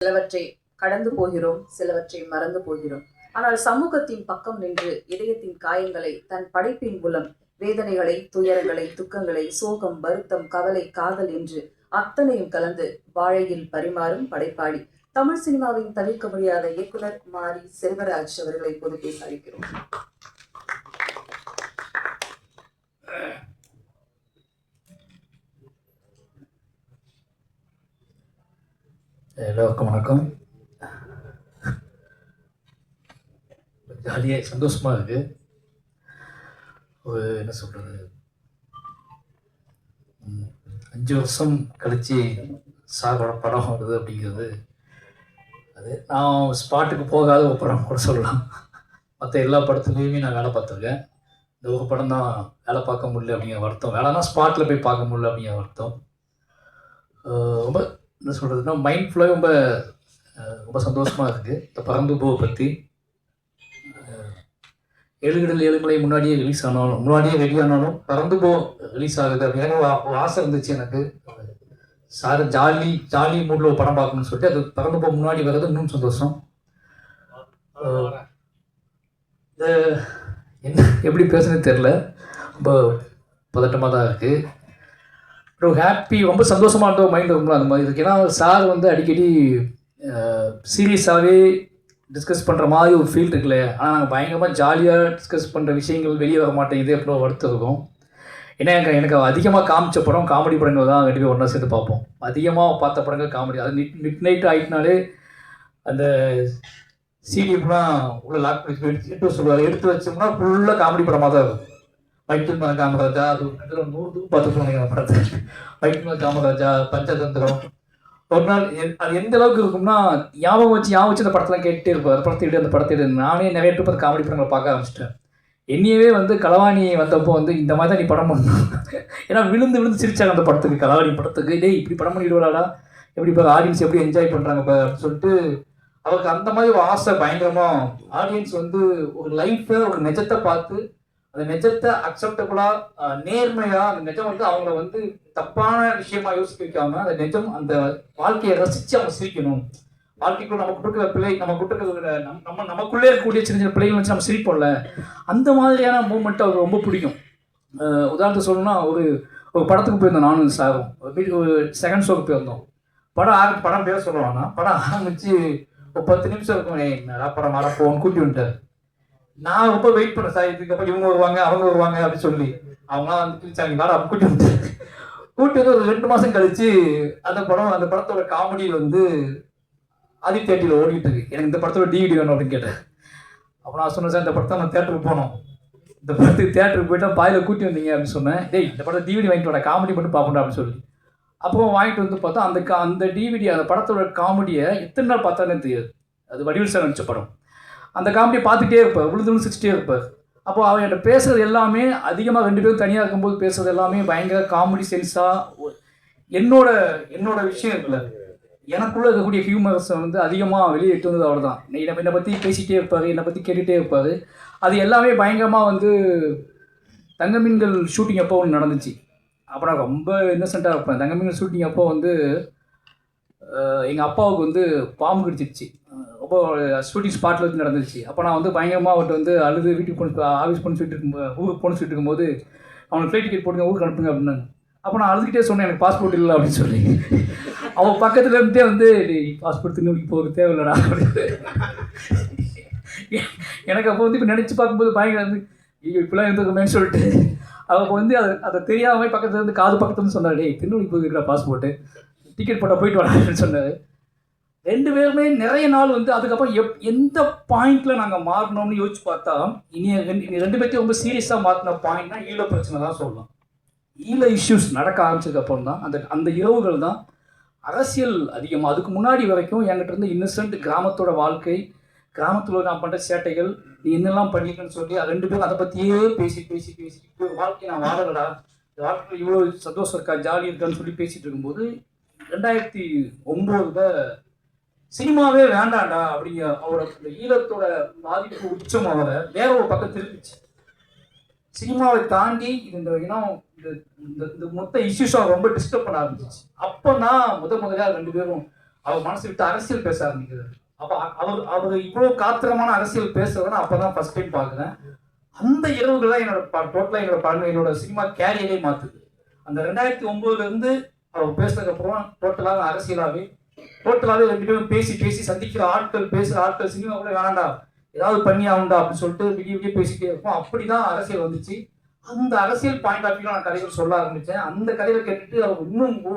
சிலவற்றை கடந்து போகிறோம் சிலவற்றை மறந்து போகிறோம். ஆனால் சமூகத்தின் பக்கம் நின்று இதயத்தின் காயங்களை தன் படைப்பின் மூலம் வேதனைகளை துயரங்களை துக்கங்களை சோகம் வருத்தம் கவலை காதல் என்று அத்தனையும் கலந்து வாழையில் பரிமாறும் படைப்பாளி. தமிழ் சினிமாவின் தவிர்க்க முடியாத இயக்குனர் மாரி செல்வராஜ் அவர்களை பொது பேச அழைக்கிறோம். எல்லோருக்கும் வணக்கம். ஜாலியாக சந்தோஷமாக இருக்குது ஒரு என்ன சொல்கிறது அஞ்சு வருஷம் கழித்து சாரோட படம் வருது அப்படிங்கிறது. அது நான் ஸ்பாட்டுக்கு போகாத ஒரு படம் கூட சொல்லலாம். மற்ற எல்லா படத்துலேயுமே நான் வேலை பார்த்துருக்கேன். இந்த ஒரு படம் தான் வேலை பார்க்க முடியல அப்படிங்கிற வருத்தம். வேலைனா ஸ்பாட்டில் போய் பார்க்க முடியல அப்படிங்கிற வருத்தம். ரொம்ப என்ன சொல்கிறதுனா மைண்ட் ஃபுல்லாக ரொம்ப ரொம்ப சந்தோஷமாக இருக்குது இந்த பறந்து போவை பற்றி ஏழுகடல் ஏழுமலை முன்னாடியே ரிலீஸ் ஆனாலும் முன்னாடியே வெளியானாலும் பறந்து போ ரிலீஸ் ஆகுது அப்படின்னு ஆசை இருந்துச்சு எனக்கு. சார் ஜாலி ஜாலி மூடில் ஒரு படம் பார்க்கணும்னு சொல்லிட்டு அது பறந்து போக முன்னாடி வர்றது இன்னும் சந்தோஷம். இந்த என்ன எப்படி பேசுனது தெரில ரொம்ப பதட்டமாக தான் இருக்குது ஒரு ஹாப்பி ரொம்ப சந்தோஷமாக இருந்த மைண்ட் இருக்கும்ல அந்த மாதிரி. இருக்கு ஏன்னா சார் வந்து அடிக்கடி சீரியஸாகவே டிஸ்கஸ் பண்ணுற மாதிரி ஒரு ஃபீல் இருக்குல்ல. ஆனால் நாங்கள் பயங்கரமாக ஜாலியாக டிஸ்கஸ் பண்ணுற விஷயங்கள் வெளியே வர மாட்டேங்குது அப்படின்னு வருத்தம் இருக்கும். ஏன்னா எனக்கு எனக்கு அதிகமாக காமிச்ச படம் காமெடி படங்கள் தான் ரெண்டு பேரும் ஒன்றா சேர்த்து பார்ப்போம். அதிகமாக பார்த்த படங்கள் காமெடி அது மிட் மிட் நைட் ஆகிட்டுனாலே அந்த சீடியெல்லாம் உள்ள லாக் எடுத்து எடுத்து சொல்லுவார் எடுத்து வச்சோம்னா ஃபுல்லாக காமெடி படமாக தான் இருக்கும். வைட்டில் காமராஜா அது கிட்டத்தட்ட நூறு தூரம் பார்த்துட்டு சொன்னீங்க படத்தை வைட்டில் காமராஜா பஞ்சதந்திரம். ஒரு நாள் எ- அது எந்த அளவுக்கு இருக்கும்னா ஞாபகம் வச்சு ஞாபகம் வச்சு அந்த படத்தெல்லாம் கேட்டுட்டே இருப்பார். அந்த படத்தை விட்டு அந்த படத்தை விட. நானே நிறைய ட்ரிப் அந்த காமெடி படங்களை பார்க்க ஆரம்பிச்சிட்டேன். என்னையவே வந்து களவாணி வந்தப்போ வந்து இந்த மாதிரி தான் நீ படம் பண்ணணும் ஏன்னா விழுந்து விழுந்து சிரிச்சாங்க அந்த படத்துக்கு களவாணி படத்துக்கு. டேய் இப்படி படம் பண்ணிடுவாடா எப்படி இப்போ ஆடியன்ஸ் எப்படி என்ஜாய் பண்ணுறாங்க இப்போ அப்படின்னு சொல்லிட்டு அவருக்கு அந்த மாதிரி ஒரு ஆசை பயங்கரமாக ஆடியன்ஸ் வந்து ஒரு லைஃப்பை ஒரு நிஜத்தை பார்த்து அந்த நிஜத்தை அக்செப்டபுளா நேர்மையா அந்த நிஜம் வந்து அவங்கள வந்து தப்பான விஷயமா யோசிக்க வைக்காம அந்த நிஜம் அந்த வாழ்க்கையை ரசிச்சு அவங்க சிரிக்கணும். வாழ்க்கைக்குள்ள நம்ம கொடுக்குற பிள்ளை நம்ம கொடுக்குற நம்ம நம்ம நமக்குள்ளே இருக்கக்கூடிய சின்ன சின்ன பிள்ளைகள் வச்சு நம்ம சிரிப்போம்ல அந்த மாதிரியான மூமெண்ட் அவருக்கு ரொம்ப பிடிக்கும். உதாரணத்தை உதாரணத்துக்கு சொல்லணும்னா ஒரு ஒரு படத்துக்கு போயிருந்தோம் நானும் சாரும். ஒரு ஒரு செகண்ட் ஷோக்கு போயிருந்தோம். படம் ஆர படம் பேர் சொல்லுவாங்கன்னா படம் ஆரம்பிச்சு ஒரு பத்து நிமிஷம் இருக்கும். என்னடா படம் வரப்போன்னு கூட்டி வந்துட்டார். நான் ரொம்ப வெயிட் பண்ணேன் சார். இதுக்கப்புறம் இவங்க வருவாங்க அவங்க வருவாங்க அப்படின்னு சொல்லி. அவங்களாம் வந்து கிழிச்சாங்க. வேற கூட்டி வந்து கூட்டி வந்து ஒரு ரெண்டு மாசம் கழிச்சு அந்த படம் அந்த படத்தோட காமெடி வந்து அதி தேட்டியில் ஓடிட்டு இருக்கு. எனக்கு இந்த படத்தோட டிவிடி வேணும் அப்படின்னு கேட்டேன். அப்போ நான் சொன்னேன் சார் இந்த படத்தை நான் தேட்டருக்கு போனோம் இந்த படத்துக்கு தேட்டருக்கு போயிட்டா பாயில கூட்டி வந்தீங்க அப்படின்னு சொன்னேன். டேய் இந்த படத்தை டிவிடி வாங்கிட்டு வர காமெடி மட்டும் பார்ப்போம் அப்படின்னு சொல்லி. அப்போ வாங்கிட்டு வந்து பார்த்தா அந்த கா- அந்த டிவிடி அந்த படத்தோட காமெடியை எத்தனை நாள் பார்த்தாலே தெரியாது. அது வடிவில் சார் நடிச்ச படம். அந்த காமெடியை பார்த்துட்டே இருப்பார். விழுந்து விழுந்து சிரிச்சிட்டே இருப்பார். அப்போ அவன் என்கிட்ட பேசுறது எல்லாமே அதிகமாக ரெண்டு பேரும் தனியாக இருக்கும்போது பேசுகிறது எல்லாமே பயங்கர காமெடி சென்ஸாக என்னோட என்னோட விஷயம் இருக்குல்ல. எனக்குள்ளே இருக்கக்கூடிய ஹியூமர்ஸை வந்து அதிகமாக வெளியே எட்டு வந்தது அவ்வளோ தான் என்னை என்னை பற்றி பேசிகிட்டே இருப்பார் என்னை பற்றி கேட்டுகிட்டே இருப்பார். அது எல்லாமே பயங்கரமாக வந்து தங்க மீன்கள் ஷூட்டிங் அப்போ ஒன்று நடந்துச்சு. அப்போ நான் ரொம்ப இன்னசென்ட்டாக இருப்பேன். தங்கமீன்கள் ஷூட்டிங் அப்போ வந்து எங்கள் அப்பாவுக்கு வந்து பாம்பு கடிச்சிருச்சு. அப்போது ரொம்ப ஷூட்டிங் ஸ்பாட்டில் வச்சு நடந்துச்சு. அப்போ நான் வந்து பயங்கரமாக அவர்கிட்ட வந்து அழுது வீட்டுக்கு போன ஆஃபீஸ் போன சொல்லிட்டு இருக்கும்போது ஊருக்கு போன சொல்லிட்டு இருக்கும்போது அவனுக்கு ஃப்ளைட் டிக்கெட் போடுங்க ஊருக்கு அனுப்புங்க அப்படின்னாங்க. அப்போ நான் அழுதுகிட்டே சொன்னேன் எனக்கு பாஸ்போர்ட் இல்லை அப்படின்னு சொல்லி. அவன் பக்கத்துல இருந்தே வந்து பாஸ்போர்ட் திருநெல்வேலிக்கு போக தேவையில்லடா எனக்கு அப்போ வந்து இப்போ நினச்சி பார்க்கும்போது பயங்கர வந்து ஐயோ இப்பெல்லாம் இருந்திருக்குமேன்னு சொல்லிட்டு. அவள் வந்து அதை அதை தெரியாமல் பக்கத்துல இருந்து காது பக்கத்துல இருந்து சொன்னார் டேய் திருநெல்வேலிக்கு போயிருக்கிற பாஸ்போர்ட்டு டிக்கெட் போட்டால் போயிட்டு வரேன் சொன்னார். ரெண்டு பேருமே நிறைய நாள் வந்து அதுக்கப்புறம் எப் எந்த பாயிண்ட்ல நாங்கள் மாறினோம்னு யோசிச்சு பார்த்தா இனி ரெண்டு இனி ரெண்டு பேர்த்தையும் ரொம்ப சீரியஸாக மாற்றின பாயிண்ட்னா ஈழ பிரச்சனை தான் சொல்லலாம். ஈழ இஷ்யூஸ் நடக்க ஆரம்பிச்சதுக்கப்புறம் தான் அந்த அந்த இரவுகள் தான் அரசியல் அதிகமாக அதுக்கு முன்னாடி வரைக்கும் என்கிட்ட இருந்து இன்னசென்ட் கிராமத்தோட வாழ்க்கை கிராமத்தில் நான் பண்ணுற சேட்டைகள் நீ என்னெல்லாம் பண்ணிருக்கேன்னு சொல்லி அது ரெண்டு பேரும் அதை பற்றியே பேசி பேசி பேசி இப்போ வாழ்க்கை நான் வாழலடா வாழ்க்கையில் இவ்வளோ சந்தோஷம் இருக்கா ஜாலி இருக்கான்னு சொல்லி பேசிகிட்டு இருக்கும்போது ரெண்டாயிரத்தி ஒம்போதில் சினிமாவே வேண்டாண்டா அப்படிங்க அவரோட இந்த ஈழத்தோட பாதிப்பு உச்சம் அவரை வேற ஒரு பக்கம் திருப்பிச்சு சினிமாவை தாண்டி இந்த இனம் இந்த இந்த இந்த மொத்த இஷ்யூஸாக ரொம்ப டிஸ்டர்ப் பண்ண ஆரம்பிச்சிச்சு. அப்போ தான் முத முதல்ல ரெண்டு பேரும் அவர் மனசு விட்டு அரசியல் பேச ஆரம்பிக்கிறார் அப்போ அவர் அவர் இவ்வளோ காத்திரமான அரசியல் பேசுறதுன்னு அப்போ தான் ஃபர்ஸ்ட் டைம் பார்க்குறேன். அந்த இரவுகள் தான் என்னோட டோட்டலாக என்னோட படம் என்னோட சினிமா கேரியரே மாற்றுது அந்த ரெண்டாயிரத்தி ஒம்போதுலேருந்து அவர் பேசுனதுக்கப்புறம் டோட்டலாக அரசியலாகவே டோட்டலாகவே ரெண்டு பேரும் பேசி பேசி சந்திக்கிற ஆட்கள் பேசுகிற ஆட்கள் சினிமா கூட வேணாண்டா. ஏதாவது பண்ணி ஆகுண்டா அப்படின்னு சொல்லிட்டு விடிய விடிய பேசிட்டே இருப்போம். அப்படி தான் அரசியல் வந்துச்சு. அந்த அரசியல் பாயிண்ட் ஆஃப் வியூ நான் கதைகள் சொல்ல ஆரம்பித்தேன் அந்த கதையை கேட்டுட்டு அவர் இன்னும் ஓ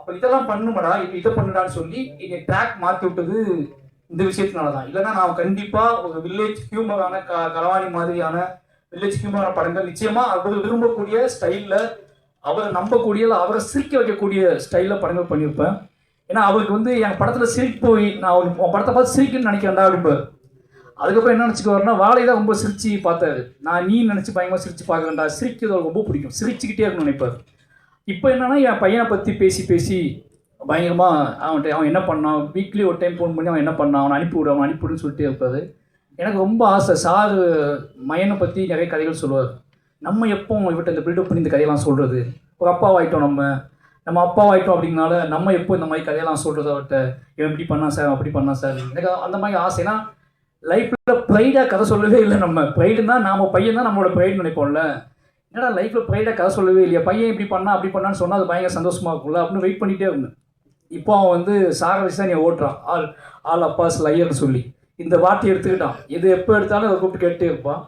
அப்போ இதெல்லாம் பண்ணுமாடா இப்போ இதை பண்ணுடான்னு சொல்லி என்னை ட்ராக் மாற்றி விட்டது இந்த விஷயத்தினால தான் இல்லைன்னா நான் கண்டிப்பாக ஒரு வில்லேஜ் ஹியூமரான க களவாணி மாதிரியான வில்லேஜ் ஹியூமரான படங்கள் நிச்சயமாக அவர் விரும்பக்கூடிய ஸ்டைலில் அவரை நம்பக்கூடிய அவரை சிரிக்க வைக்கக்கூடிய ஸ்டைலில் படங்கள் பண்ணியிருப்பேன். ஏன்னா அவருக்கு வந்து என் படத்தில் சிரிப்பு போய் நான் ஒரு உன் படத்தை பார்த்து சிரிக்கணும்னு நினைக்கிறேன்டா அப்படிம்பார் அதுக்கப்புறம் என்ன நினச்சிக்குவாருன்னா வாழை தான் ரொம்ப சிரிச்சு பார்த்தாரு. நான் நீ நினச்சி பயங்கரமாக சிரிச்சு பார்க்குறேன்டா. சிரிக்கிறது அவருக்கு ரொம்ப பிடிக்கும். சிரிச்சுக்கிட்டே இருக்கணும்னு நினைப்பார். இப்போ என்னென்னா என் பையனை பற்றி பேசி பேசி பயங்கரமாக அவன்கிட்ட அவன் என்ன பண்ணான்? வீக்லி ஒரு டைம் ஃபோன் பண்ணி அவன் என்ன பண்ணான்? அவனை அனுப்பிவிடு அவன் அனுப்பிவிடுன்னு சொல்லிட்டே இருப்பார். எனக்கு ரொம்ப ஆசை. சார் மையனை பற்றி நிறைய கதைகள் சொல்லுவார். நம்ம எப்போ இவர்கிட்ட இந்த பில்டப் பண்ணி இந்த கதையெல்லாம் சொல்கிறது ஒரு அப்பாவாயிட்டோம் நம்ம. நம்ம அப்பாவாயிட்டோம் அப்படிங்கனால நம்ம எப்போ இந்த மாதிரி கதையெல்லாம் சொல்கிறது அவர்கிட்ட இவன் இப்படி பண்ணா சார் அப்படி பண்ணா சார் எனக்கு அந்த மாதிரி ஆசைனா லைஃப்பில் ப்ரைடாக கதை சொல்லவே இல்லை நம்ம. ப்ரைடுனா நாம பையன் தான் நம்மளோட ப்ரைடு நினைப்போம்ல. என்னடா லைஃப்பில் ப்ரைடாக கதை சொல்லவே இல்லையா? பையன் இப்படி பண்ணா அப்படி பண்ணான்னு சொன்னால் அது பயங்கர சந்தோஷமாக இருக்கும்ல அப்படின்னு வெயிட் பண்ணிகிட்டே இருந்தேன். இப்போ அவன் வந்து சாக வச்சு தான் நீ ஓட்டுறான். ஆல் ஆல் அப்பாஸ் லையர்னு சொல்லி. இந்த வார்த்தையை எடுத்துக்கிட்டான். எது எப்போ எடுத்தாலும் அதை கூப்பிட்டு கேட்டே இருப்பான்.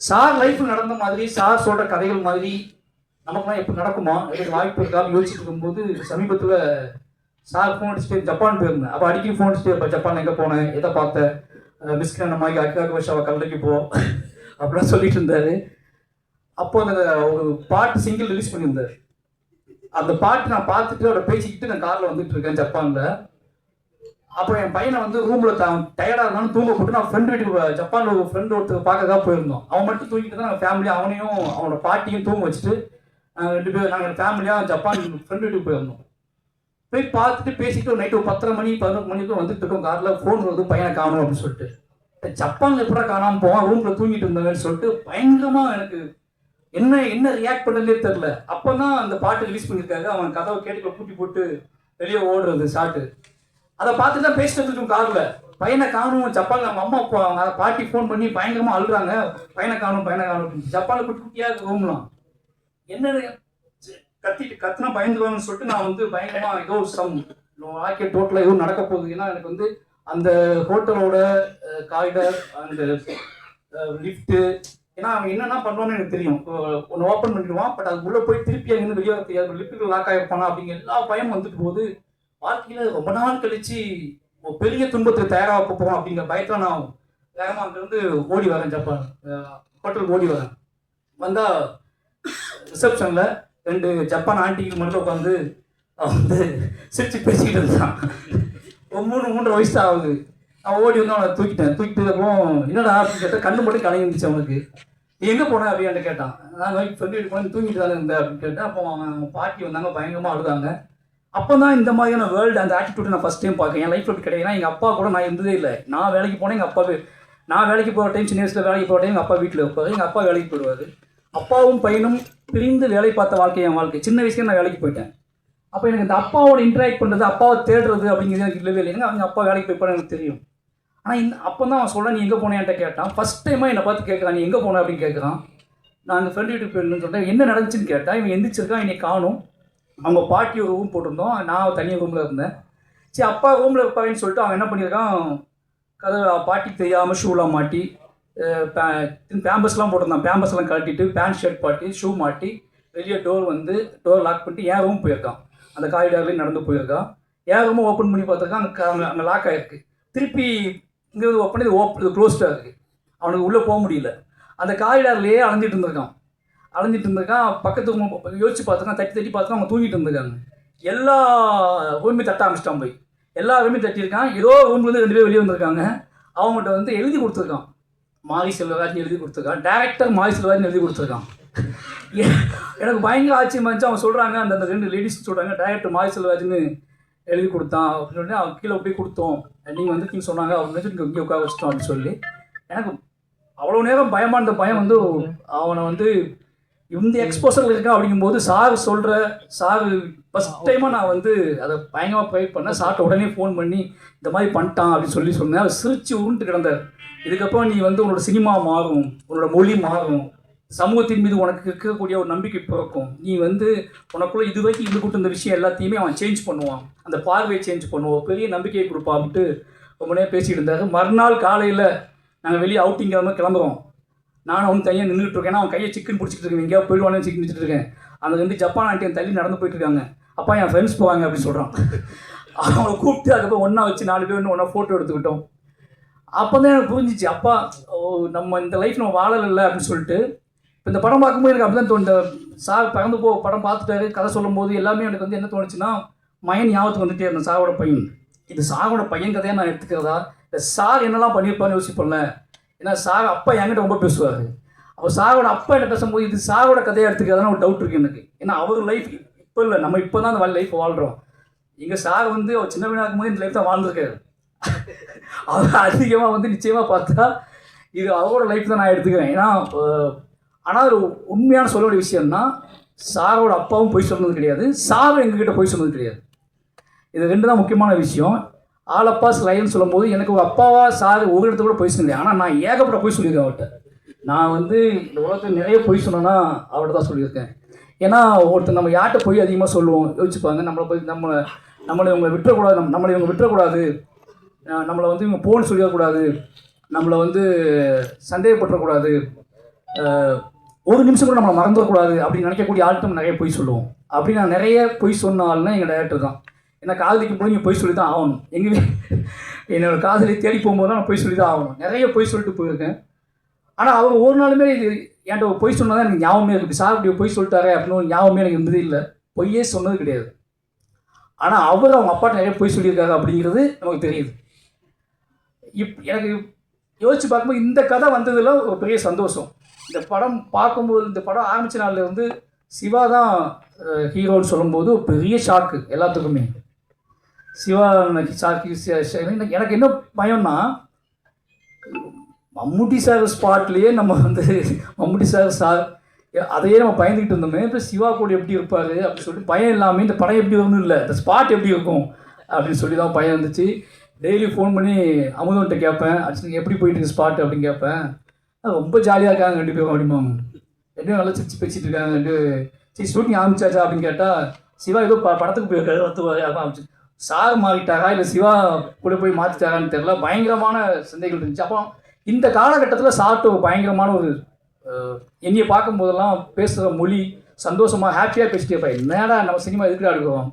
சார் லைஃப்பில் நடந்த மாதிரி சார் சொல்கிற கதைகள் மாதிரி நமக்குலாம் எப்போ நடக்குமா? எனக்கு வாய்ப்பு இருக்கான்னு யோசிச்சுட்டு இருக்கும்போது சமீபத்தில் சார் ஃபோன் அடிச்சுட்டு ஜப்பான் போயிருந்தேன். அப்போ அடிக்கடி ஃபோன் அடிச்சுட்டு இப்போ ஜப்பான் எங்கே போனேன் எதை பார்த்தேன் மிஸ் அந்த மாதிரி? அக்காக்கு வருஷம் கல்லறைக்கு போ. அப்படிலாம் சொல்லிட்டு இருந்தாரு. அப்போ அந்த ஒரு பாட்டு சிங்கிள் ரிலீஸ் பண்ணியிருந்தார். அந்த பாட்டு நான் பார்த்துட்டு அவரை பேசிக்கிட்டு நான் காரில் வந்துட்டு இருக்கேன் ஜப்பானில். அப்போ என் பையனை வந்து ரூமில் தான் டயர்டாக இருந்தாலும் தூங்க போட்டு நான் ஃப்ரெண்ட் வீட்டுக்கு ஜப்பானில் ஒரு ஃப்ரெண்ட் ஒருத்தர் பார்க்க தான் போயிருந்தோம். அவன் மட்டும் தூங்கிட்டு தான் நாங்கள் ஃபேமிலி அவனையும் அவனோட பாட்டியும் தூங்க வச்சுட்டு ரெண்டு பேரும் நாங்கள் ஃபேமிலியாக ஜப்பான் ஃப்ரெண்டு வீட்டுக்கு போயிருந்தோம். போய் பார்த்துட்டு பேசிட்டு நைட்டு ஒரு பத்தரை மணி பதினொரு மணிக்கு வந்துட்டு இருக்கோம். காரில் ஃபோன் வருது பையனை காணும் அப்படின்னு சொல்லிட்டு. ஜப்பானில் எப்படா காணாமல் போவோம் ரூமில் தூங்கிட்டு இருந்தாங்கன்னு சொல்லிட்டு பயங்கரமாக எனக்கு என்ன என்ன ரியாக்ட் பண்ணதே தெரில அப்போ தான் அந்த பாட்டு ரிலீஸ் பண்ணியிருக்காங்க. அவன் கதவை கேட்டுக்குள்ள பூட்டி போட்டு வெளியே ஓடுறது ஷாட்டு அதை பார்த்து தான் பேசிட்டு இருக்கும் காரில். பையனை காணும் ஜப்பானில் அவங்க அம்மா அப்பா அவங்க பாட்டி ஃபோன் பண்ணி பயங்கரமாக அழுறாங்க பையனை காணும் பையனை காணும். ஜப்பானில் குட்டி குட்டியாக ரூம்லாம் என்ன கத்திட்டு கத்துனா பயந்துருவாங்கன்னு சொல்லிட்டு நான் வந்து பயங்கரமா ஏதோ சம் வாழ்க்கை டோட்டலா ஏதோ நடக்க போகுது. ஏன்னா எனக்கு வந்து அந்த ஹோட்டலோட காரிடர் அந்த லிஃப்ட்டு ஏன்னா அவன் என்னென்ன பண்ணுவான்னு எனக்கு தெரியும். ஒன்று ஓப்பன் பண்ணிடுவான் பட் அது உள்ளே போய் திருப்பி அங்கேருந்து வெளியே வர தெரியாது. லிஃப்ட்டுக்கு லாக் ஆகிருப்பானா அப்படிங்கிற எல்லா பயம் வந்துட்டு போது வாழ்க்கையில் ரொம்ப நாள் கழிச்சு பெரிய துன்பத்துக்கு தயாராக போகிறோம் அப்படிங்கிற பயத்தில் நான் வேகமாக அங்கேருந்து ஓடி வரேன் ஜப்பான். ஹோட்டலுக்கு ஓடி வரேன். வந்தால் ரிசப்ஷனில் ரெண்டு ஜப்பான் ஆண்டிக்கு மட்டும் உட்காந்து அவன் வந்து சிரிச்சு பேசிக்கிட்டு இருந்தான். ஒரு மூணு மூன்றரை வயசு ஆகுது. அவன் ஓடி வந்து அவனை தூக்கிட்டேன். தூக்கிட்டு அப்புறம் என்னடா அப்படின்னு கேட்டால் கண்ணு மட்டும் கலங்கி இருந்துச்சு அவனுக்கு. நீ எங்கே போனேன் அப்படின்னு கேட்டான். நான் நோய் ஃப்ரெண்டு போனேன் தூங்கிட்டு தானே இருந்தேன் அப்படின்னு கேட்டேன் அப்போ அவன் அவங்க பாட்டி வந்தாங்க பயங்கரமாக அழுதாங்க. அப்போ தான் இந்த மாதிரியான வேர்ல்டு அந்த ஆட்டிடியூட் நான் ஃபஸ்ட் டைம் பார்க்கேன். என் லைஃப்பில் அப்படி கிடையாது எங்கள் அப்பா கூட நான் இருந்ததே இல்லை. நான் வேலைக்கு போனேன் எங்கள் அப்பா நான் வேலைக்கு போகிற டைம் சின்ன வயசில் வேலைக்கு போகிற டைம் எங்கள் அப்பா வீட்டில் இருப்பார். எங்கள் அப்பா வேலைக்கு போயிடுவார். அப்பாவும் பையனும் பிரிந்து வேலை பார்த்த வாழ்க்கை என் வாழ்க்கை. சின்ன வயசுல நான் வேலைக்கு போயிட்டேன். அப்போ எனக்கு இந்த அப்பாவோட இன்ட்ராக்ட் பண்ணுறது அப்பாவை தேடுறது அப்படிங்கிறது எனக்கு இல்லவே இல்லை அவங்க அப்பா வேலைக்கு போய்ப்பாரு எனக்கு தெரியும். ஆனால் இந்த அப்போ தான் அவன் சொல்ல நீ எங்கே போனேன்ட்ட கேட்டான். ஃபஸ்ட் டைமாக என்னை பார்த்து கேட்குறான் நீ எங்கே போன? அப்படின்னு கேட்குறான் நான் அந்த ஃப்ரெண்ட் வீட்டுக்கு போயிருந்தேன்னு சொல்லிட்டேன். என்ன நடந்துச்சுன்னு? கேட்டேன் இவன் எந்திரிச்சிருக்கான் என்னை காணும். அவங்க பாட்டி ஒரு ரூம் போட்டிருந்தோம். நான் தனியாக ரூமில் இருந்தேன். சரி அப்பா ரூமில் இருப்பாங்கன்னு சொல்லிட்டு அவன் என்ன பண்ணியிருக்கான்? கதை பாட்டி தெரியாமல் ஷூலாம் மாட்டி பேம்பஸ்லாம் போட்டிருந்தான். பேம்பஸ்லாம் கழட்டிட்டு பேண்ட் ஷர்ட் பாட்டி ஷூ மாட்டி வெளியே டோர் வந்து டோர் லாக் பண்ணிட்டு என் ரூம் போயிருக்கான். அந்த காரிடார்லேயும் நடந்து போயிருக்கான். என் ரூமும் ஓப்பன் பண்ணி பார்த்துருக்கான். அங்கே அங்கே அங்கே லாக் ஆகிருக்கு திருப்பி இங்கே ஓப்பன் இது ஓப் இது க்ளோஸ்டாக இருக்குது அவனுக்கு உள்ளே போக முடியல. அந்த காரிடார்லேயே அலைஞ்சிட்டு இருந்திருக்கான். அலைஞ்சிட்டு இருந்திருக்கான். பக்கத்து யோசிச்சு பார்த்துருக்கான். தட்டி தட்டி பார்த்துருக்கான். அவங்க தூங்கிட்டு இருந்திருக்காங்க. எல்லா ரூமையும் தட்ட ஆரம்பிச்சிட்டான் போய். எல்லா ரூமையும் தட்டியிருக்கான். ஏதோ ரூம்லேருந்து ரெண்டு பேர் வெளியே வந்திருக்காங்க. அவங்ககிட்ட வந்து எழுதி கொடுத்துருக்கான். மாரி செல்வராஜ்னு எழுதி கொடுத்துருக்கான். டேரக்டர் மாரி செல்வராஜ் எழுதி கொடுத்துருக்கான். எனக்கு பயங்கர ஆச்சரியமா இருந்துச்சு. அவங்க சொல்கிறாங்க அந்த அந்த ரெண்டு லேடிஸ் சொல்கிறாங்க டேரக்டர் மாரி செல்வராஜ்னு எழுதி கொடுத்தான். அப்படின்னு சொல்லி அவன் கீழே போய் கொடுத்தோம். நீங்கள் வந்து கீழே சொன்னாங்க. அவங்க வந்து இங்கே உட்கார வச்சிட்டோம் அப்படின்னு சொல்லி. எனக்கு அவ்வளோ நேரம் பயமாக இருந்த பயம் வந்து அவனை வந்து இந்த எக்ஸ்போசரில் இருக்கா அப்படிங்கும்போது சார் சொல்கிற சார் ஃபஸ்ட் டைமாக நான் வந்து அதை பயங்கரமாக ப்ரை பண்ணேன். சார்ட்ட உடனே ஃபோன் பண்ணி இந்த மாதிரி பண்ணிட்டான் அப்படின்னு சொல்லி சொன்னேன். அவர் சிரிச்சு உருண்டு கிடந்தார். இதுக்கப்புறம் நீ வந்து உன்னோட சினிமா மாறும் உன்னோட மொழி மாறும். சமூகத்தின் மீது உனக்கு இருக்கக்கூடிய ஒரு நம்பிக்கை பிறக்கும். நீ வந்து உனக்குள்ள இது வரைக்கும் இருந்து கொடுத்த இந்த விஷயம் எல்லாத்தையுமே அவன் சேஞ்ச் பண்ணுவான். அந்த பார்வையை சேஞ்ச் பண்ணுவான். பெரிய நம்பிக்கையை கொடுப்பான்ட்டு ரொம்ப நேரம் பேசிகிட்டு இருந்தாரு. மறுநாள் காலையில் நாங்கள் வெளியே அவுட்டிங் கிளம்ப கிளம்புறோம். நானும் அவன் தனியாக நின்றுட்டு இருக்கேன். அவன் கையை சிக்கன் பிடிச்சிட்டு இருக்கேன். எங்கேயா போயிடுவானு சிக்கன் பிடிச்சிட்டு இருக்கேன். அந்த வந்து ஜப்பான் ஆண்டியன் தள்ளி நடந்து போயிட்டு இருக்காங்க. அப்பா என் ஃப்ரெண்ட்ஸ் போவாங்க அப்படின்னு சொல்கிறான் அவனை கூப்பிட்டு அதுக்கப்புறம் ஒன்றா வச்சு நாலு பேர் ஒன்றா ஃபோட்டோ எடுத்துக்கிட்டோம். அப்போ தான் எனக்கு புரிஞ்சிச்சு. அப்பா ஓ நம்ம இந்த லைஃப் நம்ம வாழலை அப்படின்னு சொல்லிட்டு இப்போ இந்த படம் பார்க்கும்போது எனக்கு அப்படி தான் தோணுது. சார் பறந்து போ படம் பார்த்துட்டாரு கதை சொல்லும்போது எல்லாமே எனக்கு வந்து என்ன தோணுச்சுன்னா மயன் ஞாபகத்துக்கு வந்துட்டே இருந்தேன் சாவோட பையன். இது சாரோட பையன் கதையை நான் எடுத்துக்கிறதா? இந்த சார் என்னெல்லாம் பண்ணியிருப்பான்னு யோசிப்பேன்ல ஏன்னா சார் அப்பா என்கிட்ட ரொம்ப பேசுவார். அப்போ சாரோட அப்பா என்ன பேசும்போது இது சாரோட கதையை எடுத்துக்கிறதான ஒரு டவுட் இருக்குது எனக்கு. ஏன்னா அவர் லைஃப் இப்போ இல்லை நம்ம இப்போ தான் அந்த லைஃப் வாழ்கிறோம் எங்கள் சார் வந்து அவர் சின்ன பையனாக இருக்கும்போது இந்த லைஃப் தான் வாழ்ந்துருக்காரு. அவர் அதிகமாக வந்து நிச்சயமாக பார்த்தா இது அவரோட லைஃப் தான் நான் எடுத்துக்கிறேன் ஏன்னா ஆனால் ஒரு உண்மையான சொல்ல வேண்டிய விஷயம்னா சாரோட அப்பாவும் போய் சொன்னது கிடையாது. சாரும் எங்ககிட்ட போய் சொன்னது கிடையாது. இது ரெண்டு தான் முக்கியமான விஷயம். ஆலப்பாஸ் லைன் சொல்லும்போது எனக்கு ஒரு அப்பாவா சார் ஒரு இடத்துல கூட போய் சொன்னேன் ஆனால் நான் ஏகப்பட்ட போய் சொல்லியிருக்கேன் அவர்கிட்ட நான் வந்து இந்த உலகத்தில் நிறைய பொய் சொன்னேன்னா அவர்கிட்ட தான் சொல்லியிருக்கேன். ஏன்னா ஒருத்தர் நம்ம யார்கிட்ட போய் அதிகமாக சொல்லுவோம் யோசிச்சுப்பாங்க. நம்மளை போய் நம்ம நம்மளை இவங்க விட்டுறக்கூடாது நம்ம நம்மளை இவங்க விட்டுறக்கூடாது. நம்மளை வந்து இவங்க போன்னு சொல்லிடக்கூடாது. நம்மளை வந்து சந்தேகப்பட்டுறக்கூடாது ஒரு நிமிஷம் கூட நம்மளை மறந்துடக்கூடாது அப்படின்னு நினைக்கக்கூடிய ஆள்கிட்ட நிறைய பொய் சொல்லுவோம். அப்படி நான் நிறைய பொய் சொன்ன எங்கள் டேரக்டர் தான். ஏன்னா காதலிக்கும் போது நீங்கள் பொய் சொல்லி தான் ஆகணும். எங்கள் வீ- என்னோட காதலி தேடி போகும்போது நான் பொய் சொல்லி தான் ஆகணும். நிறைய பொய் சொல்லிட்டு போயிருக்கேன். ஆனால் அவங்க ஒரு நாளுமே இது என்கிட்ட பொய் சொன்னதான் எனக்கு ஞாபகமே இருக்குது சார் இப்படி பொய் சொல்லிட்டாரு அப்படின்னு ஒரு ஞாபகமே எனக்கு இருந்தது இல்லை. பொய்யே சொன்னது கிடையாது. ஆனால் அவர் அவங்க அப்பாட்ட நிறைய பொய் சொல்லியிருக்காரு அப்படிங்கிறது நமக்கு தெரியுது. இப் எனக்கு யோசித்து பார்க்கும்போது இந்த கதை வந்ததில் ஒரு பெரிய சந்தோஷம். இந்த படம் பார்க்கும்போது இந்த படம் ஆரம்பித்த நாளில் வந்து சிவா தான் ஹீரோன்னு சொல்லும்போது ஒரு பெரிய ஷாக்கு எல்லாத்துக்குமே. சிவா ஷாக்கு எனக்கு எனக்கு என்ன பயம்னா மம்முட்டி சார் ஸ்பாட்லேயே நம்ம வந்து மம்முட்டி சார் சார் அதையே நம்ம பயந்துக்கிட்டு இருந்தோமே இப்போ சிவா கூட எப்படி இருப்பார் அப்படின்னு சொல்லிட்டு பயம் இல்லாமல் இந்த படம் எப்படி வரும்னு இல்லை இந்த ஸ்பாட் எப்படி இருக்கும் அப்படின்னு சொல்லி தான் பயம் இருந்துச்சு டெய்லி ஃபோன் பண்ணி அமுதன்ட்ட கேட்பேன் அர்ச்சனை எப்படி போயிட்டு இருக்கு ஸ்பாட் அப்படின்னு கேட்பேன் "அது ரொம்ப ஜாலியாக இருக்காங்க ரெண்டு பேரும் அப்படிம்பாங்க. ரெண்டு நல்லா சிரிச்சு பேசிட்டு இருக்காங்க ரெண்டு சரி ஷூட்டிங் ஆரம்பிச்சாச்சா அப்படின்னு கேட்டால் சிவா ஏதோ ப படத்துக்கு போயிருக்காரு வந்து ஆரம்பிச்சு. சார் மாறிட்டாரா? இல்லை சிவா கூட போய் மாற்றிட்டாரான்னு தெரில பயங்கரமான சிந்தைகள் இருந்துச்சு. அப்போ இந்த காலகட்டத்தில் சாப்பிட்டு ஒரு பயங்கரமான ஒரு என்னையை பார்க்கும்போதெல்லாம் பேசுகிற மொழி சந்தோஷமாக ஹாப்பியாக பேசிட்டே இருப்பேன் என்னடா நம்ம சினிமா எதுக்குடா எடுக்கிறோம்?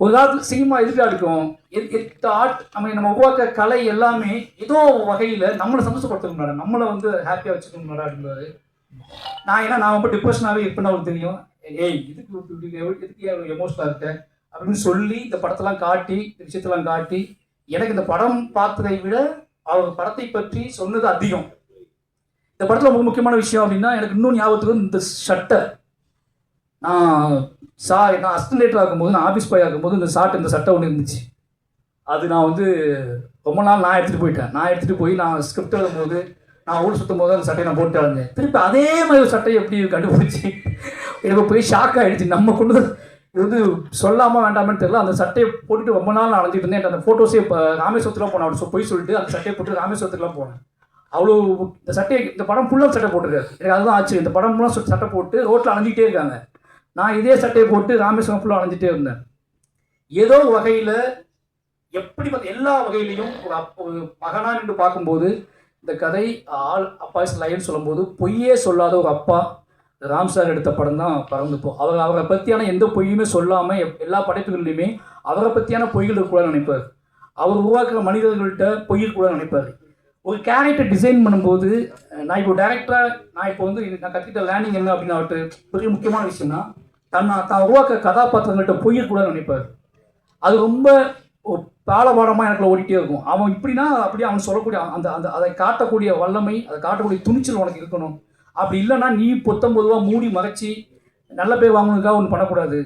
ஒரு காலத்தில் சினிமா எதுக்காக இருக்கும்? எத்- ஆர்ட் நம்ம நம்ம உருவாக்க கலை எல்லாமே ஏதோ வகையில் நம்மளை சந்தோஷப்படுத்தணும் மேடம் நம்மளை வந்து ஹாப்பியாக வச்சுக்கணும் மேடம் அப்படின்றாரு நான் ஏன்னா நான் ரொம்ப டிப்ரெஷனாகவே இருப்பேன்னு அவருக்கு தெரியும். ஏய் இதுக்கு எதுக்கு எமோஷனலாக இருக்க? அப்படின்னு சொல்லி இந்த படத்தெல்லாம் காட்டி இந்த விஷயத்தெல்லாம் காட்டி எனக்கு இந்த படம் பார்த்ததை விட அவர் படத்தை பற்றி சொன்னது அதிகம். இந்த படத்தில் ரொம்ப முக்கியமான விஷயம் அப்படின்னா எனக்கு இன்னும் ஞாபகத்துக்கு இந்த ஷட்டர். நான் சா நான் அஸ்டன்டேட்டர் ஆகும்போது நான் ஆஃபீஸ் பாய் ஆகும்போது இந்த ஷார்ட் இந்த சட்டை ஒன்று இருந்துச்சு. அது நான் வந்து ரொம்ப நாள் நான் எடுத்துகிட்டு போயிட்டேன். நான் எடுத்துகிட்டு போய் நான் ஸ்கிரிப்ட் எழுதும்போது நான் ஊர் சுற்றும் போது அந்த சட்டையை நான் போட்டு அழைஞ்சேன் திருப்பி அதே மாதிரி ஒரு சட்டையை எப்படி கண்டுபிடிச்சி? எனக்கு போய் ஷாக் ஆகிடுச்சு நம்ம கொண்டு வந்து இது வந்து சொல்லாமல் வேண்டாமன்னு தெரியல. அந்த சட்டையை போட்டுட்டு ரொம்ப நாள் நான் அழைஞ்சிட்டு இருந்தேன். அந்த ஃபோட்டோஸே இப்போ ராமேஸ்வரத்துலாம் போனேன். அவர் போய் சொல்லிட்டு அந்த சட்டையை போட்டு ராமேஸ்வரத்துக்குலாம் போனேன். அவ்வளோ இந்த சட்டையை இந்த படம் ஃபுல்லாக சட்டை போட்டிருக்காரு. எனக்கு அதுதான் ஆச்சு இந்த படம் ஃபுல்லாக சட்டை போட்டு ரோட்டில் அலைஞ்சிக்கிட்டே இருக்காங்க. நான் இதே சட்டையை போட்டு ராமேஸ்வரம் ஃபுல்லாக அலைஞ்சிட்டே இருந்தேன். ஏதோ ஒரு வகையில் எப்படி பார்த்த எல்லா வகையிலையும் ஒரு அப் ஒரு மகனா நின்று பார்க்கும்போது இந்த கதை ஆள் அப்பாஸ் லைன் சொல்லும்போது பொய்யே சொல்லாத ஒரு அப்பா ராம் சார் எடுத்த படம் தான் பறந்து போ அவர் அவரை பற்றியான எந்த பொய்யுமே சொல்லாமல் எல்லா படைப்புகள்லையுமே அவரை பற்றியான பொய்கள் கூட நினைப்பார். அவர் உருவாக்குற மனிதர்கள்ட்ட பொய்யில் கூட நினைப்பார். ஒரு கேரக்டர் டிசைன் பண்ணும்போது நான் இப்போ டேரக்டராக நான் இப்போ வந்து நான் கற்றுக்கிட்ட லேர்னிங் என்ன அப்படின்னு அவர்கிட்ட பெரிய முக்கியமான விஷயம்னா தன்னை தான் உருவாக்க கதாபாத்திரங்கள்ட்ட பொய்யில் கூட நினைப்பார். அது ரொம்ப பாலபாடமாக எனக்குள்ள ஓடிட்டே இருக்கும். அவன் இப்படின்னா அப்படியே அவன் சொல்லக்கூடிய அந்த அந்த அதை காட்டக்கூடிய வல்லமை அதை காட்டக்கூடிய துணிச்சல் உனக்கு இருக்கணும். அப்படி இல்லைன்னா நீ பொத்தம் பொதுவாக மூடி மறைச்சி நல்ல பேர் வாங்கணுக்காக ஒன்று பண்ணக்கூடாது.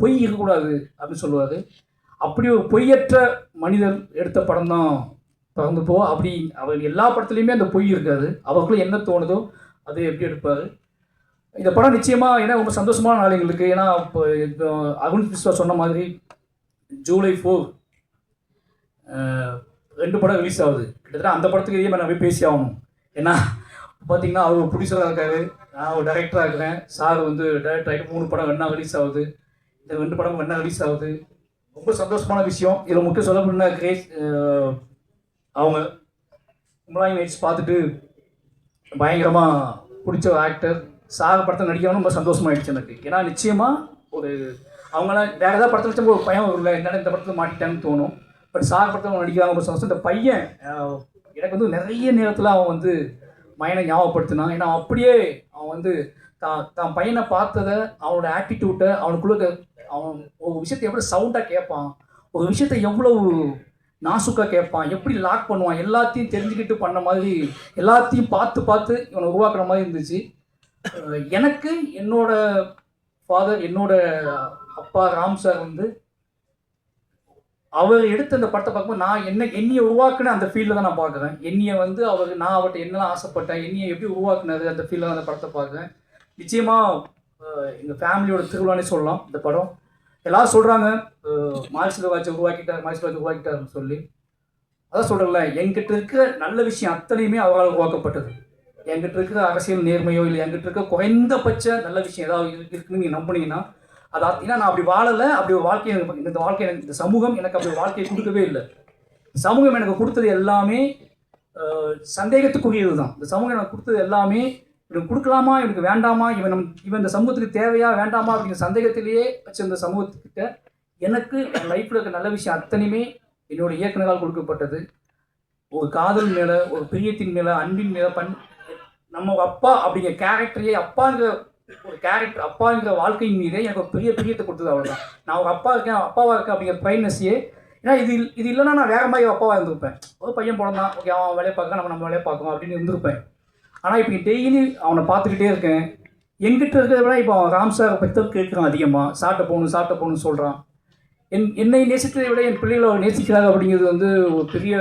பொய் இருக்கக்கூடாது அப்படின்னு சொல்லுவார். அப்படி ஒரு பொய்யற்ற மனிதர் எடுத்த படம் தான் பிறந்து போ. அப்படி அவர் எல்லா படத்துலையுமே அந்த பொய் இருக்காது. அவருக்குள்ளே என்ன தோணுதோ அதை எப்படி எடுப்பார்? இந்த படம் நிச்சயமாக ஏன்னா ரொம்ப சந்தோஷமான நாள் எங்களுக்கு. ஏன்னா இப்போ இப்போ அருண் கிருஷ்ணா சொன்ன மாதிரி ஜூலை ஃபோர் ரெண்டு படம் ரிலீஸ் ஆகுது. கிட்டத்தட்ட அந்த படத்துக்கு இதே நான் போய் பேசி ஆகணும். ஏன்னா பார்த்தீங்கன்னா அவர் ப்ரொடியூசராக இருக்காரு. நான் ஒரு டைரக்டராக இருக்கிறேன். சார் வந்து டைரக்டர் ஆகிட்டு மூணு படம் வேணா ரிலீஸ் ஆகுது. இந்த ரெண்டு படம் வேணா ரிலீஸ் ஆகுது. ரொம்ப சந்தோஷமான விஷயம். இதில் முக்கியம் சொல்ல போனால் கிரேஸ் அவங்க முலாயம் நைட்ஸ் பார்த்துட்டு பயங்கரமாக பிடிச்ச ஒரு ஆக்டர் சாக படத்தில் நடிக்கணும் ரொம்ப சந்தோஷமாயிடுச்சு எனக்கு. ஏன்னா நிச்சயமாக ஒரு அவங்களாம் வேறு ஏதாவது படத்தில் வச்சா ஒரு பையன் இல்லை என்னடா இந்த படத்தில் மாட்டிட்டேன்னு தோணும். பட் சாக படத்தில் அவன் நடிக்கிறாங்க ரொம்ப சந்தோஷம். இந்த பையன் எனக்கு வந்து நிறைய நேரத்தில் அவன் வந்து மையனை ஞாபகப்படுத்தினான் ஏன்னா அப்படியே அவன் வந்து தான் தான் பையனை பார்த்ததை அவனோட ஆட்டிடியூட்டை அவனுக்குள்ள அவன் ஒரு விஷயத்தை எவ்வளோ சவுண்டாக கேட்பான் ஒரு விஷயத்தை எவ்வளவு நாசுக்காக கேட்பான் எப்படி லாக் பண்ணுவான் எல்லாத்தையும் தெரிஞ்சுக்கிட்டு பண்ண மாதிரி எல்லாத்தையும் பார்த்து பார்த்து இவனை உருவாக்குற மாதிரி இருந்துச்சு. எனக்கு என்னோட ஃபாதர் என்னோட அப்பா ராம் சார் வந்து அவர் எடுத்த அந்த படத்தை பார்க்கும்போது நான் என்ன என்னைய உருவாக்குன அந்த ஃபீல்டில் தான் நான் பார்க்குறேன். என்னைய வந்து அவர் நான் அவர்கிட்ட என்னெல்லாம் ஆசைப்பட்டேன் என்னைய எப்படி உருவாக்குனது அந்த ஃபீல்டில் தான் அந்த படத்தை பார்க்குறேன். நிச்சயமாக எங்கள் ஃபேமிலியோட திருவிழானே சொல்லலாம் இந்த படம். எல்லாரும் சொல்கிறாங்க மாரிசில் உருவாக்கிட்டார் மாரிசில் உருவாக்கிட்டார்னு உருவாக்கிட்டாருன்னு சொல்லி. அதான் சொல்கிறேன்ல என்கிட்ட இருக்கிற நல்ல விஷயம் அத்தனையுமே அவரால் உருவாக்கப்பட்டது. என்கிட்ட இருக்கிற அரசியல் நேர்மையோ இல்லை என்கிட்ட இருக்க குறைந்தபட்ச நல்ல விஷயம் ஏதாவது இருக்குன்னு நீங்கள் நம்புனீங்கன்னா அது ஏன்னா நான் அப்படி வாழலை அப்படி ஒரு வாழ்க்கை எனக்கு இந்த வாழ்க்கை எனக்கு இந்த சமூகம் எனக்கு அப்படி வாழ்க்கையை கொடுக்கவே இல்லை. சமூகம் எனக்கு கொடுத்தது எல்லாமே சந்தேகத்துக்குரியது தான் இந்த சமூகம் எனக்கு கொடுத்தது எல்லாமே இவனுக்கு கொடுக்கலாமா இவனுக்கு வேண்டாமா இவன் நம் இவன் இந்த சமூகத்துக்கு தேவையா வேண்டாமா அப்படிங்கிற சந்தேகத்திலேயே வச்சிருந்த சமூகத்துக்கிட்ட எனக்கு என் லைஃப்பில் இருக்க நல்ல விஷயம் அத்தனையுமே என்னோட இயக்குனரால் கொடுக்கப்பட்டது. ஒரு காதல் மேலே ஒரு பிரியத்தின் மேலே அன்பின் மேலே பண் நம்ம அப்பா அப்படிங்கிற கேரக்டரையே அப்பாங்கிற ஒரு கேரக்டர் அப்பாங்கிற வாழ்க்கையின் மீதே எனக்கு ஒரு பெரிய பிரியத்தை கொடுத்தது அவ்வளோதான் நான் ஒரு அப்பா இருக்கேன் அப்பாவாக இருக்கேன் அப்படிங்கிற ப்ரைட்னஸையே ஏன்னா இது இது இல்லைன்னா நான் வேற மாதிரி அப்பாவாக இருந்திருப்பேன். ஒரு பையன் பிறந்தான் ஓகே அவன் வேலையை பார்க்க நம்ம நம்ம வேலையை பார்க்கணும் அப்படின்னு இருந்திருப்பேன். ஆனால் இப்போ டெய்லி அவனை பார்த்துக்கிட்டே இருக்கேன். என்கிட்ட இருக்கிறத விட இப்போ அவன் ராம் சார் பற்றி கேட்குறான் அதிகமாக சாப்பிட்ட போகணும் சாப்பிட்ட போகணும்னு சொல்கிறான் என் என்னை நேசித்ததை விட என் பிள்ளைகளை அவர் நேசிக்கிறாங்க அப்படிங்கிறது வந்து ஒரு பெரிய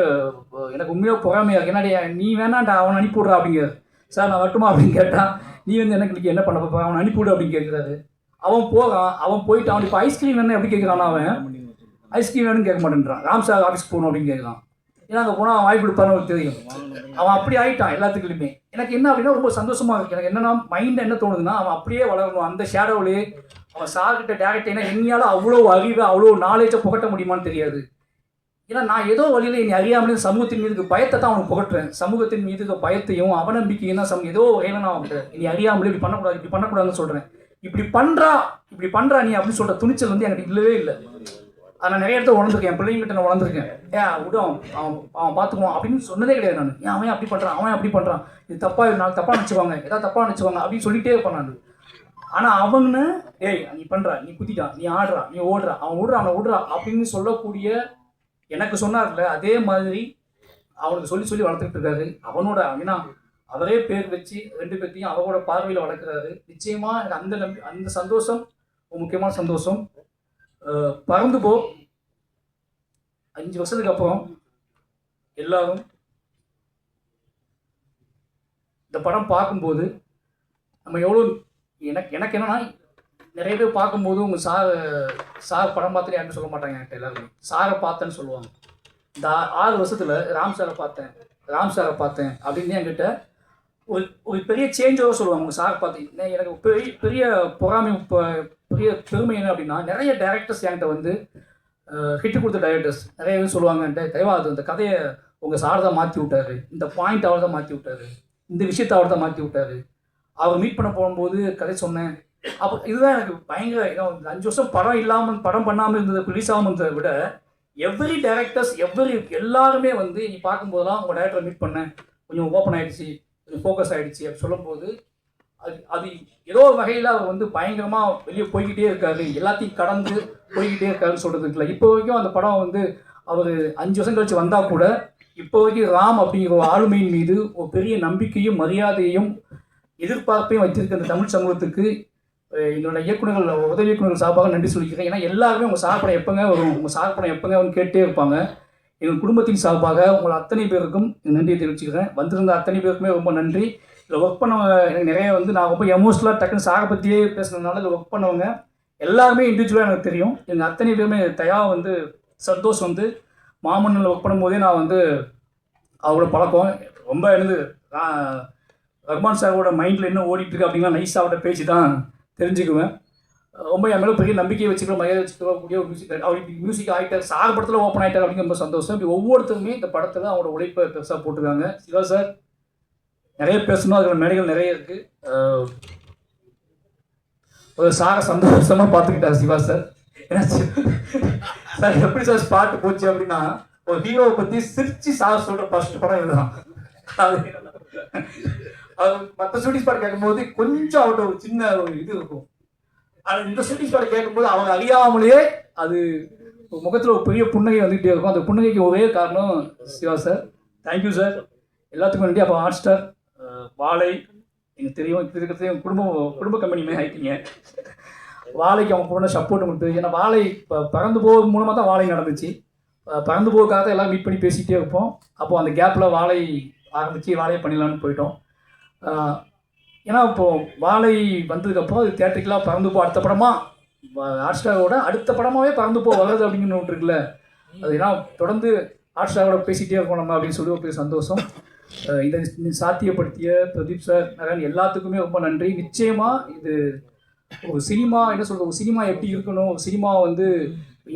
எனக்கு உண்மையாக பொறாமையாக இருக்கு. என்னடா நீ வேணாண்டா அவனை அனுப்பிவிட்றா அப்படிங்கிறது சார் நான் வரட்டுமா? அப்படின்னு கேட்டான். நீ வந்து எனக்கு இன்னைக்கு என்ன பண்ண போற? அவனை அனுப்பிவிடு அப்படின்னு கேட்குறாரு. அவன் போகான் அவன் போயிட்டு அவன் இப்போ ஐஸ்கிரீம் வேணும் எப்படி கேட்குறான் அவன்? ஐஸ்கிரீம் வேணும்னு கேட்க மாட்டேன்றான். ராம் சார் ஆஃபீஸ்க்கு போகணும் அப்படின்னு கேட்குறான். ஏன்னா அங்கே போனால் அவன் வாய்ப்பு கொடுப்பான்னு அவனுக்கு தெரியும். அவன் அப்படி ஆயிட்டான் எல்லாத்துக்குலையுமே எனக்கு என்ன அப்படின்னா ரொம்ப சந்தோஷமாக இருக்குது எனக்கு என்னன்னா மைண்ட் என்ன தோணுதுன்னா அவன் அப்படியே வளரணும். அந்த ஷேடோவிலே அவன் சார்கிட்ட டேரக்ட் ஏன்னா என்னையால அவ்வளோ அறிவை அவ்வளோ நாலேஜை புகட்ட முடியுமான்னு தெரியாது. ஏன்னா நான் ஏதோ வழியில் என்னை அறியாமலே சமூகத்தின் மீது பயத்தை தான் அவனுக்கு புகட்டுறேன். சமூகத்தின் மீது பயத்தையும் அவநம்பிக்கையும் தான் சம ஏதோ வகையில் நான் அவன்கிட்ட நீ அறியாமலே இப்படி பண்ணக்கூடாது இப்படி பண்ணக்கூடாதுன்னு சொல்கிறேன் இப்படி பண்ணுறா இப்படி பண்ணுறா நீ அப்படின்னு சொல்கிற துணிச்சல் வந்து எனக்கு இல்லவே இல்லை. அதை நான் நிறைய இடத்துல உணர்ந்துருக்கேன். என் பிள்ளைங்கிட்ட நான் உணர்ந்துருக்கேன். ஏன் விடும் அவன் அவன் அவன் பார்த்துக்குவான் அப்படின்னு சொன்னதே கிடையாது நான். ஏன் அவன் அப்படி பண்ணுறான் அவன் அப்படி பண்ணுறான் இது தப்பாக நாள் தப்பாக நினச்சிவாங்க ஏதாவது தப்பாக நினச்சிவாங்க அப்படின்னு சொல்லிட்டே இருப்பான் நான். ஆனால் அவன்னு ஏய் நீ பண்ணுறா நீ குத்திட்டான் நீ ஆடுறா நீ ஓடுறா அவன் விடுறான் அவனை விடுறா அப்படின்னு சொல்லக்கூடிய எனக்கு சொன்னார்ல அதே மாதிரி அவனுக்கு சொல்லி சொல்லி வளர்த்துக்கிட்டு இருக்காரு. அவனோட ஏன்னா அவரே பேர் வச்சு ரெண்டு பேர்த்தையும் அவரோட பார்வையில் வளர்க்குறாரு. நிச்சயமா எனக்கு அந்த நம்பி அந்த சந்தோஷம் ஒரு முக்கியமான சந்தோஷம். பறந்து போ. அஞ்சு வருஷத்துக்கு அப்புறம் எல்லாரும் இந்த படம் பார்க்கும்போது நம்ம எவ்வளோ எனக்கு எனக்கு என்னன்னா நிறைய பேர் பார்க்கும்போது உங்கள் சார் சார் படம் பார்த்துட்டு யாருன்னு சொல்ல மாட்டாங்க என்கிட்ட எல்லாருமே. சாரை பார்த்தேன்னு சொல்லுவாங்க. இந்த ஆறு வருஷத்தில் ராம் சாரை பார்த்தேன் ராம் சாரை பார்த்தேன் அப்படின்னு என்கிட்ட ஒரு ஒரு பெரிய சேஞ்சோட சொல்லுவாங்க. உங்கள் சாரை பார்த்து எனக்கு பெரிய பெரிய பொறாமை பெரிய பெருமை என்ன அப்படின்னா நிறைய டேரக்டர்ஸ் என்கிட்ட வந்து ஹிட்டு கொடுத்த டைரக்டர்ஸ் நிறைய பேர் சொல்லுவாங்க என்கிட்ட தயவாது அந்த இந்த கதையை உங்கள் சார் தான் மாற்றி விட்டாரு. இந்த பாயிண்ட் அவர் தான் மாற்றி விட்டாரு. இந்த விஷயத்தை அவர் தான் மாற்றி விட்டாரு. அவர் மீட் பண்ண போகும்போது கதை சொன்னேன். அப்போ இதுதான் எனக்கு பயங்கர ஏன்னா அஞ்சு வருஷம் படம் இல்லாமல் படம் பண்ணாமல் இருந்தது ரிலீஸ் ஆகாமல் இருந்ததை விட எவ்ரி டேரக்டர்ஸ் எவ்ரி எல்லாருமே வந்து நீ பார்க்கும்போதெல்லாம் உங்கள் டேரக்டரை மீட் பண்ணேன் கொஞ்சம் ஓப்பன் ஆகிடுச்சி கொஞ்சம் ஃபோக்கஸ் ஆகிடுச்சி அப்படி சொல்லும்போது அது அது ஏதோ ஒரு வகையில் அவர் வந்து பயங்கரமாக வெளியே போய்கிட்டே இருக்காரு. எல்லாத்தையும் கடந்து போய்கிட்டே இருக்காருன்னு சொல்கிறது இல்லை. இப்போ வரைக்கும் அந்த படம் வந்து அவர் அஞ்சு வருஷம் கழிச்சு வந்தால் கூட இப்போ வரைக்கும் ராம் அப்படிங்கிற ஒரு ஆளுமையின் மீது ஒரு பெரிய நம்பிக்கையும் மரியாதையும் எதிர்பார்ப்பையும் வச்சிருக்க அந்த தமிழ் சமூகத்துக்கு எங்களோட இயக்குநர்கள் உதவி இயக்குநர்கள் சார்பாக நன்றி சொல்லிக்கிறேன். ஏன்னா எல்லாருமே உங்கள் சார்படம் எப்போங்க வரும்? உங்கள் சார்படம் எப்போங்க அவங்க கேட்டே இருப்பாங்க. எங்கள் குடும்பத்தின் சார்பாக உங்கள் அத்தனை பேருக்கும் நன்றியை தெரிவிச்சுக்கிறேன். வந்திருந்த அத்தனை பேருக்குமே ரொம்ப நன்றி. இதில் ஒர்க் பண்ணவங்க எனக்கு நிறைய வந்து நான் ரொம்ப எமோஷனலாக டக்குன்னு சாரை பற்றியே பேசுனதுனால இதில் ஒர்க் பண்ணவங்க எல்லாருமே இண்டிவிஜுவலாக எனக்கு தெரியும். எங்கள் அத்தனை பேருமே தயா வந்து சந்தோஷ் வந்து மாமன்னில் ஒர்க் பண்ணும்போதே நான் வந்து அவரோட பழக்கம். ரொம்ப என்னது ரஹ்மான் சாரோட மைண்டில் என்ன ஓடிட்டுருக்கு அப்படின்னா நைஸ் அவர்கிட்ட பேசி தான் தெரிஞ்சுக்குவேன். ரொம்ப என் மேலே பெரிய நம்பிக்கையை வச்சுக்கிற மரியாதை வச்சுக்கக்கூடிய ஒரு மியூசிக் அவர் மியூசிக் ஆகிட்டார் சார் படத்தில் ஓப்பன் ஆகிட்டார் அப்படிங்கிற ரொம்ப சந்தோஷம். இப்படி ஒவ்வொருத்தருமே இந்த படத்தில் அவங்களோட உழைப்பை பெருசாக போட்டிருக்காங்க. சிவா சார் நிறைய பேசணும் அதில் மேடைகள் நிறைய இருக்குது ஒரு சாரை சந்தோஷமாக பார்த்துக்கிட்டார் சிவா சார். ஏன்னா சார் எப்படி சார் ஸ்பாட் போச்சு அப்படின்னா ஒரு ஹீரோவை பற்றி சிரிச்சு சார் சொல்கிற ஃபர்ஸ்ட் படம் இதுதான். மற்ற ஷூட்டிங் ஸ்பாட் கேட்கும்போது கொஞ்சம் அவர்கிட்ட ஒரு சின்ன ஒரு இது இருக்கும். ஆனால் இந்த ஷூட்டிங் ஸ்பாட் கேட்கும்போது அவங்க அறியாமலேயே அது முகத்தில் ஒரு பெரிய புன்னகை வந்துகிட்டே இருக்கும். அந்த புன்னகைக்கு ஒரே காரணம் சிவா சார். தேங்க்யூ சார் எல்லாத்துக்கும் நன்றி. அப்போ ஹாட் ஸ்டார் வாழை. எனக்கு தெரியும் இப்போ இருக்கிறது என் குடும்ப குடும்ப கம்பெனி மாதிரி ஆகிட்டீங்க வாழைக்கு அவங்க போன சப்போர்ட் தெரியும். ஏன்னா வாழை இப்போ பறந்து போக மூலமாக தான் வாழை நடந்துச்சு. பறந்து போகிறதுக்காக தான் எல்லாம் மீட் பண்ணி பேசிகிட்டே இருப்போம். அப்போது அந்த கேப்பில் வாழை ஆரம்பித்து வாழையை பண்ணிடலான்னு போயிட்டோம். ஏன்னா இப்போது வாழை வந்ததுக்கப்புறம் அது தேட்டருக்கெலாம் பறந்து போ அடுத்த படமாக ஹாட்ஸ்டாரோட அடுத்த படமாகவே பறந்து போ வருது அப்படிங்கிற ஒன்று இருக்குல்ல. அது ஏன்னா தொடர்ந்து ஹாட்ஸ்டாரோட பேசிகிட்டே இருக்கோம் நம்ம அப்படின்னு சொல்லி ஒரு சந்தோஷம். இதை சாத்தியப்படுத்திய பிரதீப் சார் நரன் எல்லாத்துக்குமே ரொம்ப நன்றி. நிச்சயமாக இது ஒரு சினிமா என்ன சொல்கிறது ஒரு சினிமா எப்படி இருக்கணும்? ஒரு சினிமா வந்து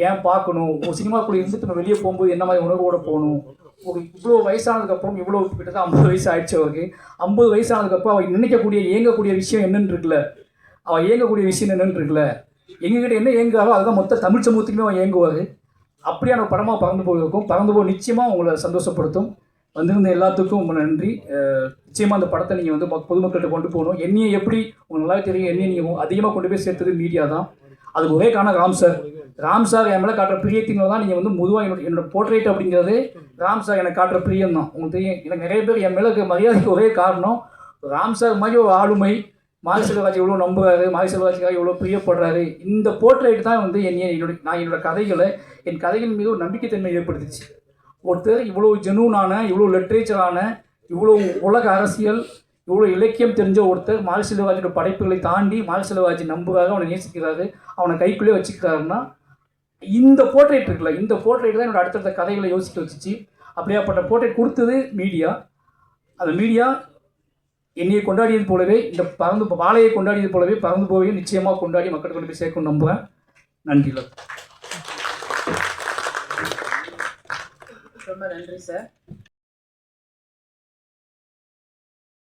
ஏன் பார்க்கணும்? ஒரு சினிமாக்குள்ளே இருந்துட்டு நம்ம வெளியே போகும்போது என்ன மாதிரி உணர்வோடு போகணும்? ஒரு இவ்வளோ வயசானதுக்கப்புறம் இவ்வளோ கிட்டத்தட்ட ஐம்பது வயசு ஆயிடுச்சு அவருக்கு. ஐம்பது வயசானதுக்கப்புறம் அவள் நினைக்கக்கூடிய இயங்கக்கூடிய விஷயம் என்னன்னு இருக்குல்ல? அவள் ஏங்கக்கூடிய விஷயம் என்னன்னு இருக்குல்ல? எங்ககிட்ட என்ன ஏங்குறாரோ அதுதான் மொத்த தமிழ் சமூகத்துக்குமே அவன் ஏங்குவார் அப்படியான படமாக பறந்து போயிருக்கும். பறந்து போய் நிச்சயமாக உங்களை சந்தோஷப்படுத்தும். வந்திருந்த எல்லாத்துக்கும் ரொம்ப நன்றி. நிச்சயமாக அந்த படத்தை நீங்கள் வந்து பொதுமக்கள்கிட்ட கொண்டு போகணும். என்னையை எப்படி உங்களுக்கு நல்லா தெரியும் என்னையை நீங்கள் அதிகமாக கொண்டு போய் சேர்த்தது மீடியா தான். அதுக்கு ஒரே காரணம் ராம் சார். ராம் சார் என் மேலே காட்டுற பிரியத்தினால தான் நீங்கள் வந்து முதுவாக என்னோட என்னோட போர்ட்ரேட் அப்படிங்கிறது ராம் சார் எனக்கு காட்டுற பிரியம் தான். உங்களுக்கு தெரியும் எனக்கு நிறைய பேர் என் மேலே மரியாதைக்கு ஒரே காரணம் ராம் சார் மாதிரி ஒரு ஆளுமை மாரி செல்வராஜ் எவ்வளோ நம்புறாரு மாரி செல்வராஜுக்காக எவ்வளோ பிரியப்படுறாரு இந்த போர்ட்ரேட் தான் வந்து என்னை என்னோட நான் என்னோட கதைகளை என் கதைகள் மீது ஒரு நம்பிக்கைத்தன்மை ஏற்படுத்துச்சு. ஒருத்தர் இவ்வளோ ஜெனூனான இவ்வளோ லிட்ரேச்சரான இவ்வளோ உலக அரசியல் இவ்வளோ இலக்கியம் தெரிஞ்ச ஒருத்தர் மாரி செல்வராஜோட படைப்புகளை தாண்டி மாரி செல்வராஜ் நம்புறாரு அவனை நேசிக்கிறாரு அவனை கைக்குள்ளே வச்சுக்கிறாருன்னா இந்த போர்ட்ரேட் இருக்குல்ல இந்த போர்ட்ரேட் தான் என்னோட அடுத்தடுத்த கதைகளை யோசிக்க வச்சுச்சு. அப்படியாப்பட்ட போர்ட்ரேட் கொடுத்தது மீடியா அந்த மீடியா என்னையை கொண்டாடியது போலவே இந்த பறந்து வாழையை கொண்டாடியது போலவே பறந்து போவையும் நிச்சயமாக கொண்டாடி மக்களுக்கு கொண்டு போய் சேர்க்கும் நம்புவேன் நன்றி ரொம்ப நன்றி சார்